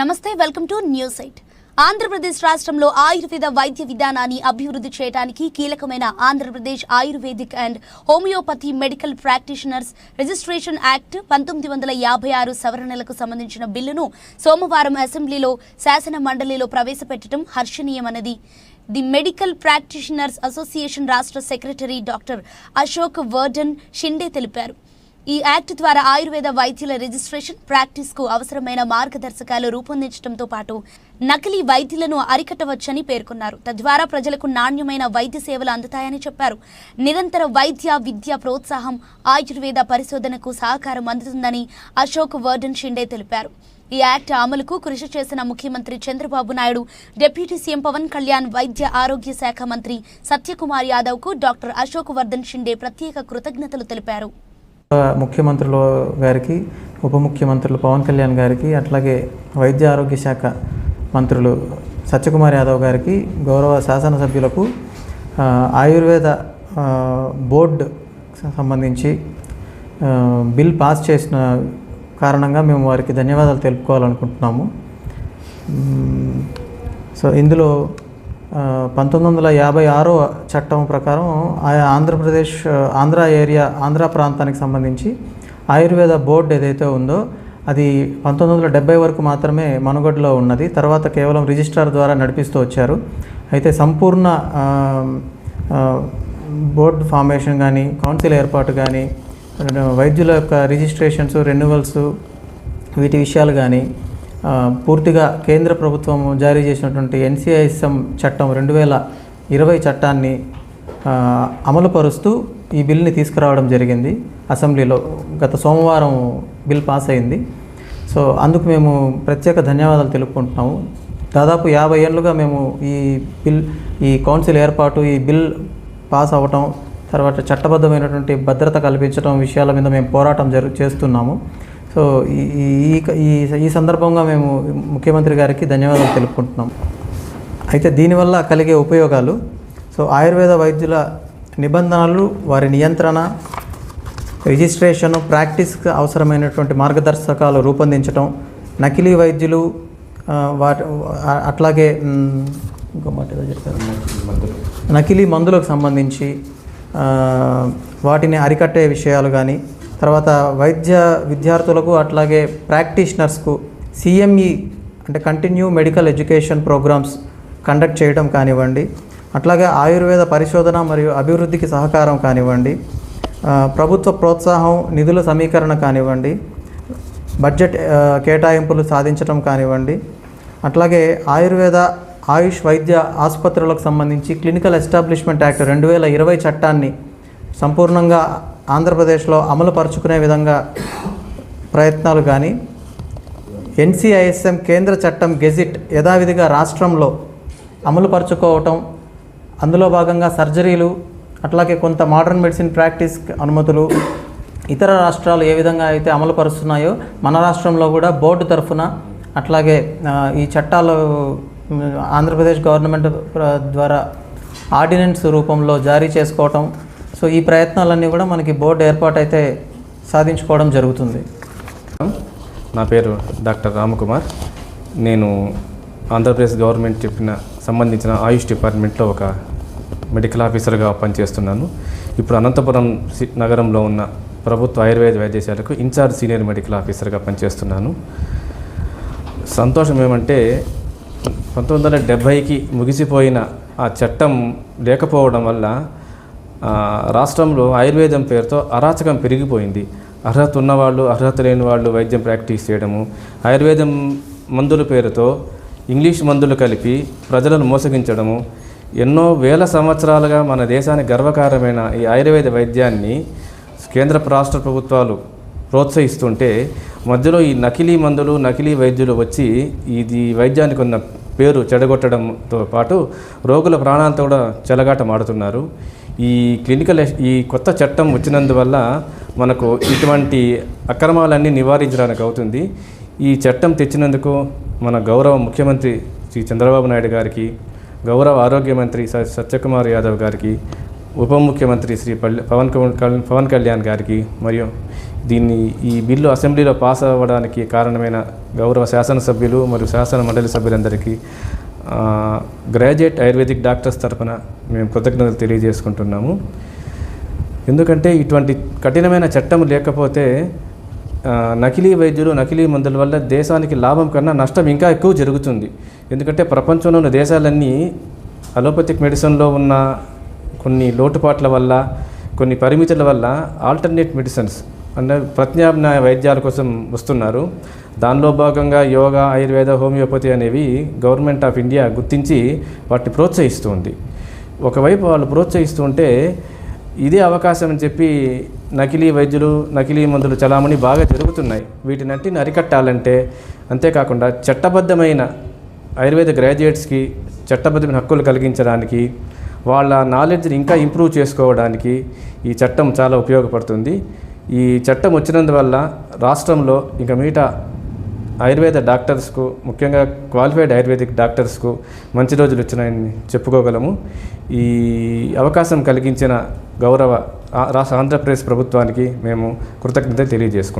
నమస్తే welcome to news eight. Andhra Pradesh రాష్ట్రంలో ఆయుర్వేద వైద్య విధానాన్ని అభివృద్ధి చేయడానికి కీలకమైన Andhra Pradesh Ayurvedic and homeopathy medical practitioners registration act పంతొమ్మిది వందల యాభై ఆరు సవరణలకు సంబంధించిన బిల్లును సోమవారం అసెంబ్లీలో శాసన మండలిలో ప్రవేశపెట్టడం హర్షణీయమన్నది. ది మెడికల్ ప్రాక్టీషనర్స్ అసోసియేషన్ రాష్ట్ర సెక్రటరీ డాక్టర్ అశోక్ వర్డన్ షిండే తెలిపారు. ఈ యాక్ట్ ద్వారా ఆయుర్వేద వైద్యుల రిజిస్ట్రేషన్ ప్రాక్టీస్కు అవసరమైన మార్గదర్శకాలు రూపొందించడంతో పాటు నకిలీ వైద్యులను అరికట్టవచ్చని పేర్కొన్నారు. తద్వారా ప్రజలకు నాణ్యమైన వైద్య సేవలు అందుతాయని చెప్పారు. నిరంతర వైద్య విద్య ప్రోత్సాహం ఆయుర్వేద పరిశోధనకు సహకారం అందుతుందని అశోక్ వర్డన్ షిండే తెలిపారు. ఈ యాక్ట్ అమలుకు కృషి చేసిన ముఖ్యమంత్రి చంద్రబాబు నాయుడు డిప్యూటీ సీఎం పవన్ కళ్యాణ్ వైద్య ఆరోగ్య శాఖ మంత్రి సత్యకుమార్ యాదవ్కు డాక్టర్ అశోక్ వర్ధన్ షిండే ప్రత్యేక కృతజ్ఞతలు తెలిపారు. ముఖ్యమంత్రుల గారికి ఉప ముఖ్యమంత్రులు పవన్ కళ్యాణ్ గారికి అట్లాగే వైద్య ఆరోగ్య శాఖ మంత్రులు సత్యకుమార్ యాదవ్ గారికి గౌరవ శాసనసభ్యులకు ఆయుర్వేద బోర్డ్ బోర్డు సంబంధించి బిల్ పాస్ చేసిన కారణంగా మేము వారికి ధన్యవాదాలు తెలుపుకోవాలనుకుంటున్నాము. సో ఇందులో పంతొమ్మిది వందల యాభై ఆరో చట్టం ప్రకారం ఆయా ఆంధ్రప్రదేశ్ ఆంధ్ర ఏరియా ఆంధ్ర ప్రాంతానికి సంబంధించి ఆయుర్వేద బోర్డు ఏదైతే ఉందో అది పంతొమ్మిది వందల డెబ్బై వరకు మాత్రమే మనుగడలో ఉన్నది. తర్వాత కేవలం రిజిస్ట్రార్ ద్వారా నడిపిస్తూ వచ్చారు. అయితే సంపూర్ణ బోర్డ్ బోర్డు ఫార్మేషన్ కానీ కౌన్సిల్ ఏర్పాటు కానీ వైద్యుల యొక్క రిజిస్ట్రేషన్స్ రెన్యువల్స్ వీటి విషయాలు కానీ పూర్తిగా కేంద్ర ప్రభుత్వం జారీ చేసినటువంటి ఎన్సీఐఎస్ఎం చట్టం రెండు వేల ఇరవై చట్టాన్ని అమలుపరుస్తూ ఈ బిల్ని తీసుకురావడం జరిగింది. అసెంబ్లీలో గత సోమవారం బిల్ పాస్ అయింది. సో అందుకు మేము ప్రత్యేక ధన్యవాదాలు తెలుపుకుంటున్నాము. దాదాపు యాభై ఏళ్ళుగా మేము ఈ బిల్ ఈ కౌన్సిల్ ఏర్పాటు ఈ బిల్ పాస్ అవ్వటం తర్వాత చట్టబద్ధమైనటువంటి భద్రత కల్పించడం విషయాల మీద మేము పోరాటం జరు చేస్తున్నాము. సో ఈ ఈ ఈ ఈ సందర్భంగా మేము ముఖ్యమంత్రి గారికి ధన్యవాదాలు తెలుపుకుంటున్నాం. అయితే దీనివల్ల కలిగే ఉపయోగాలు సో ఆయుర్వేద వైద్యుల నిబంధనలు వారి నియంత్రణ రిజిస్ట్రేషన్ ప్రాక్టీస్కి అవసరమైనటువంటి మార్గదర్శకాలు రూపొందించడం నకిలీ వైద్యులు వాటి అట్లాగే ఇంకో మాట ఏదో చెప్పారు? నకిలీ మందులకు సంబంధించి వాటిని అరికట్టే విషయాలు కానీ తర్వాత వైద్య విద్యార్థులకు అట్లాగే ప్రాక్టీషనర్స్కు సిఎంఈ అంటే continue medical education programmes conduct చేయడం కానివ్వండి అట్లాగే ఆయుర్వేద పరిశోధన మరియు అభివృద్ధికి సహకారం కానివ్వండి ప్రభుత్వ ప్రోత్సాహం నిధుల సమీకరణ కానివ్వండి బడ్జెట్ కేటాయింపులు సాధించడం కానివ్వండి అట్లాగే ఆయుర్వేద ఆయుష్ వైద్య ఆసుపత్రులకు సంబంధించి క్లినికల్ ఎస్టాబ్లిష్మెంట్ యాక్ట్ రెండు వేల ఇరవై చట్టాన్ని సంపూర్ణంగా ఆంధ్రప్రదేశ్లో అమలు పరుచుకునే విధంగా ప్రయత్నాలు కానీ ఎన్సిఐఎస్ఎం కేంద్ర చట్టం గెజిట్ యథావిధిగా రాష్ట్రంలో అమలు పరుచుకోవటం అందులో భాగంగా సర్జరీలు అట్లాగే కొంత మోడర్న్ మెడిసిన్ ప్రాక్టీస్ అనుమతులు ఇతర రాష్ట్రాలు ఏ విధంగా అయితే అమలు పరుస్తున్నాయో మన రాష్ట్రంలో కూడా బోర్డు తరఫున అట్లాగే ఈ చట్టాలు ఆంధ్రప్రదేశ్ గవర్నమెంట్ ద్వారా ఆర్డినెన్స్ రూపంలో జారీ చేసుకోవటం సో ఈ ప్రయత్నాలన్నీ కూడా మనకి బోర్డు అయితే సాధించుకోవడం జరుగుతుంది. నా పేరు డాక్టర్ రామకుమార్. నేను ఆంధ్రప్రదేశ్ గవర్నమెంట్ చెప్పిన సంబంధించిన ఆయుష్ డిపార్ట్మెంట్లో ఒక మెడికల్ ఆఫీసర్గా పనిచేస్తున్నాను. ఇప్పుడు అనంతపురం సి- నగరంలో ఉన్న ప్రభుత్వ ఆయుర్వేద వైద్యశాలకు ఇన్ఛార్జ్ సీనియర్ మెడికల్ ఆఫీసర్గా పనిచేస్తున్నాను. సంతోషం ఏమంటే పంతొమ్మిది వందల డెబ్భైకి ముగిసిపోయిన ఆ చట్టం లేకపోవడం వల్ల రాష్ట్రంలో ఆయుర్వేదం పేరుతో అరాచకం పెరిగిపోయింది. అర్హత ఉన్నవాళ్ళు అర్హత లేని వాళ్ళు వైద్యం ప్రాక్టీస్ చేయడము ఆయుర్వేదం మందుల పేరుతో ఇంగ్లీష్ మందులు కలిపి ప్రజలను మోసగించడము ఎన్నో వేల సంవత్సరాలుగా మన దేశానికి గర్వకారమైన ఈ ఆయుర్వేద వైద్యాన్ని కేంద్ర రాష్ట్ర ప్రభుత్వాలు ప్రోత్సహిస్తుంటే మధ్యలో ఈ నకిలీ మందులు నకిలీ వైద్యులు వచ్చి ఇది వైద్యానికి ఉన్న పేరు చెడగొట్టడంతో పాటు రోగుల ప్రాణాలతో కూడా చెలగాటమాడుతున్నారు ఈ క్లినికల్ ఈ కొత్త చట్టం వచ్చినందువల్ల మనకు ఇటువంటి అక్రమాలన్నీ నివారించడానికి అవుతుంది. ఈ చట్టం తెచ్చినందుకు మన గౌరవ ముఖ్యమంత్రి శ్రీ చంద్రబాబు నాయుడు గారికి గౌరవ ఆరోగ్య మంత్రి సత్యకుమార్ యాదవ్ గారికి ఉప ముఖ్యమంత్రి శ్రీ పల్లె పవన్ పవన్ కళ్యాణ్ గారికి మరియు దీన్ని ఈ బిల్లు అసెంబ్లీలో పాస్ అవ్వడానికి కారణమైన గౌరవ శాసనసభ్యులు మరియు శాసన మండలి సభ్యులందరికీ గ్రాడ్యుయేట్ ఆయుర్వేదిక్ డాక్టర్స్ తరపున మేము కృతజ్ఞతలు తెలియజేసుకుంటున్నాము. ఎందుకంటే ఇటువంటి కఠినమైన చట్టం లేకపోతే నకిలీ వైద్యులు నకిలీ మందుల వల్ల దేశానికి లాభం కన్నా నష్టం ఇంకా ఎక్కువ జరుగుతుంది. ఎందుకంటే ప్రపంచంలో ఉన్న దేశాలన్నీ అలోపతిక్ మెడిసిన్లో ఉన్న కొన్ని లోటుపాట్ల వల్ల కొన్ని పరిమితుల వల్ల ఆల్టర్నేట్ మెడిసిన్స్ అంటే ప్రత్యామ్నాయ వైద్యాల కోసం వస్తున్నారు. దానిలో భాగంగా యోగా ఆయుర్వేద హోమియోపతి అనేవి గవర్నమెంట్ ఆఫ్ ఇండియా గుర్తించి వాటిని ప్రోత్సహిస్తుంది ఒకవైపు వాళ్ళు ప్రోత్సహిస్తుంటే ఇదే అవకాశం అని చెప్పి నకిలీ వైద్యులు నకిలీ మందులు చలామణి బాగా జరుగుతున్నాయి. వీటినంటిని అరికట్టాలంటే అంతేకాకుండా చట్టబద్ధమైన ఆయుర్వేద గ్రాడ్యుయేట్స్కి చట్టబద్ధమైన హక్కులు కలిగించడానికి వాళ్ళ నాలెడ్జ్ని ఇంకా ఇంప్రూవ్ చేసుకోవడానికి ఈ చట్టం చాలా ఉపయోగపడుతుంది. ఈ చట్టం వచ్చినందువల్ల రాష్ట్రంలో ఇంకా మిగతా ఆయుర్వేద డాక్టర్స్కు ముఖ్యంగా క్వాలిఫైడ్ ఆయుర్వేదిక్ డాక్టర్స్కు మంచి రోజులు వచ్చినాయని చెప్పుకోగలము. ఈ అవకాశం కలిగించిన గౌరవ రాష్ట్ర ఆంధ్రప్రదేశ్ ప్రభుత్వానికి మేము కృతజ్ఞత తెలియజేసుకుంటాం